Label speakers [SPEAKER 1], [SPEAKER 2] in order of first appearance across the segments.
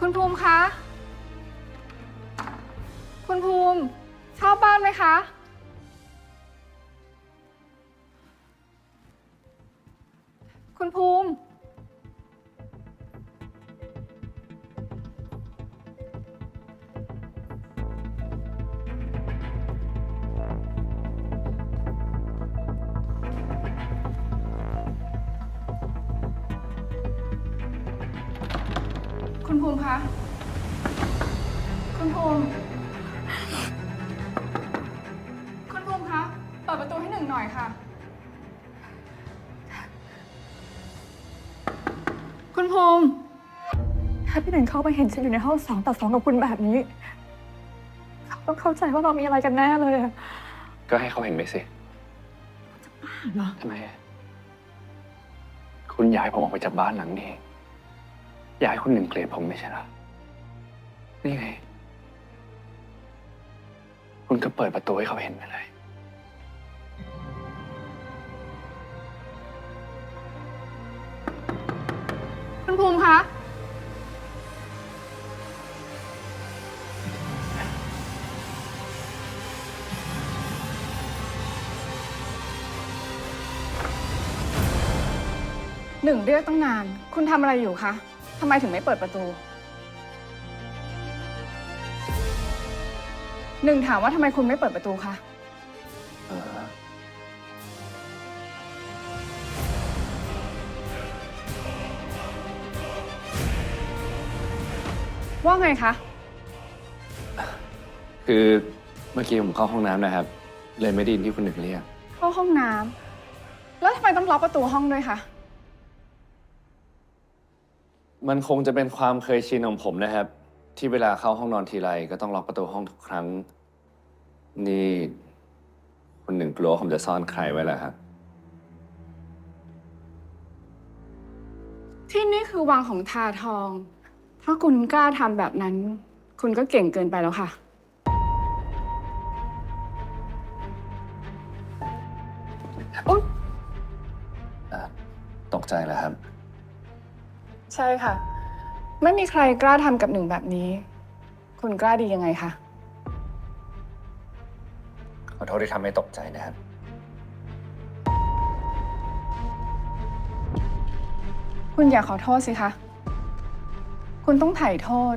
[SPEAKER 1] คุณภูมิคะ คุณภูมิ ชอบบ้านไหมคะ คุณภูมิ คุณภูมิคะ คุณภูมิ คุณภูมิคะ เปิดประตูให้หนึ่งหน่อยค่ะ คุณภูมิ
[SPEAKER 2] ถ้าพี่หนึ่งเข้าไปเห็นฉันอยู่ในห้องสองต่อสองกับคุณแบบนี้เขาต้องเข้าใจว่าเรามีอะไรกันแน่เลยอะ
[SPEAKER 3] ก็ให้เขาเห็นไปสิ
[SPEAKER 2] เหรอ
[SPEAKER 3] ทำไมคุณย้ายผมออกไปจากบ้านหลังนี้ อยากให้คุณหนึ่งเกลียดผมไม่ใช่เหรอ นี่ไง คุณก็เปิดประตูให้เขาเห็นไปเลย
[SPEAKER 1] คุณภูมิคะ หนึ่งเรียกตั้งนาน คุณทำอะไรอยู่คะ ทำไมถึงไม่เปิดประตู หนึ่งถามว่าทำไมคุณไม่เปิดประตูคะ
[SPEAKER 3] เออ
[SPEAKER 1] ว่าไงคะ
[SPEAKER 3] คือเมื่อกี้ผมเข้าห้องน้ำนะครับ เลยไม่ได้ยินที่คุณหนึ่งเรียก
[SPEAKER 1] เข้าห้องน้ำ แล้วทำไมต้องล็อกประตูห้องด้วยคะ
[SPEAKER 3] มันคงจะเป็นความเคยชินของผมนะครับ ที่เวลาเข้าห้องนอนทีไรก็ต้องล็อกประตูห้องทุกครั้ง นี่คุณหนึ่งกลัวว่าผมจะซ่อนใครไว้แล้วครับ
[SPEAKER 1] ที่นี่คือวังของทาทอง ถ้าคุณกล้าทำแบบนั้น คุณก็เก่งเกินไปแล้วค่ะอุ๊ย
[SPEAKER 3] อะตกใจแล้วครับ
[SPEAKER 1] ใช่ค่ะ ไม่มีใครกล้าทำกับหนึ่งแบบนี้ คุณกล้าดียังไงคะ
[SPEAKER 3] ขอโทษที่ทำให้ตกใจนะครับ
[SPEAKER 1] คุณอย่าขอโทษสิคะ คุณต้องไถ่โทษ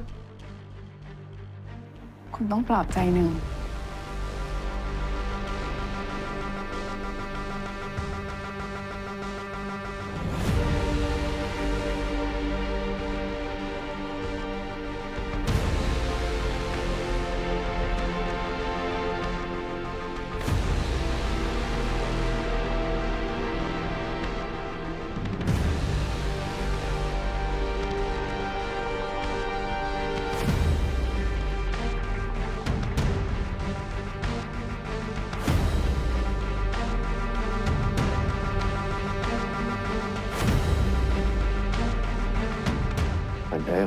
[SPEAKER 1] คุณต้องปลอบใจหนึ่ง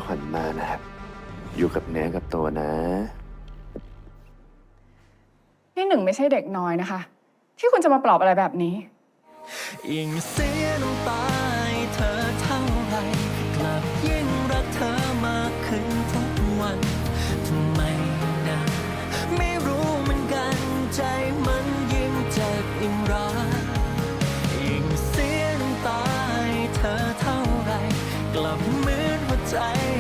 [SPEAKER 3] ขวัญได้ขวัญมานะครับ อยู่กับเนื้อกับตัวนะ
[SPEAKER 1] นี่หนึ่งไม่ใช่เด็กน้อยนะคะ ที่คุณจะมาปลอบอะไรแบบนี้
[SPEAKER 4] ยิ่งเสียน้ำตา time.